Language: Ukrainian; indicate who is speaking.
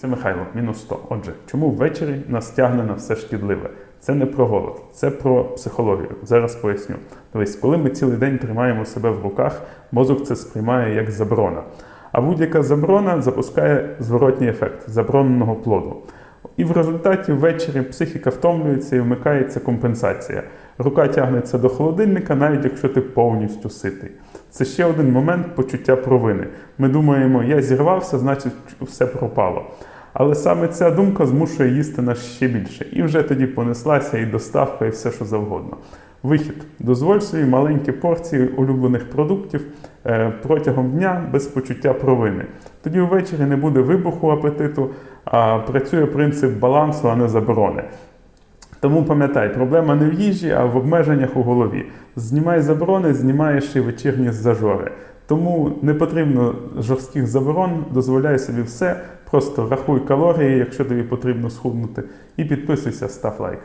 Speaker 1: Це Михайло, мінус 100. Отже, чому ввечері нас тягне на все шкідливе? Це не про голод, це про психологію. Зараз поясню. Дивись, коли ми цілий день тримаємо себе в руках, мозок це сприймає як заборона. А будь-яка заборона запускає зворотній ефект забороненого плоду. І в результаті ввечері психіка втомлюється і вмикається компенсація. Рука тягнеться до холодильника, навіть якщо ти повністю ситий. Це ще один момент почуття провини. Ми думаємо, я зірвався, значить все пропало. Але саме ця думка змушує їсти нас ще більше. І вже тоді понеслася і доставка, і все, що завгодно. Вихід. Дозволь собі маленькі порції улюблених продуктів е, протягом дня без почуття провини. Тоді ввечері не буде вибуху апетиту, а працює принцип балансу, а не заборони. Тому пам'ятай, проблема не в їжі, а в обмеженнях у голові. Знімай заборони, знімаєш і вечірні зажори. Тому не потрібно жорстких заборон, дозволяй собі все, просто рахуй калорії, якщо тобі потрібно схуднути, і підписуйся, став лайк.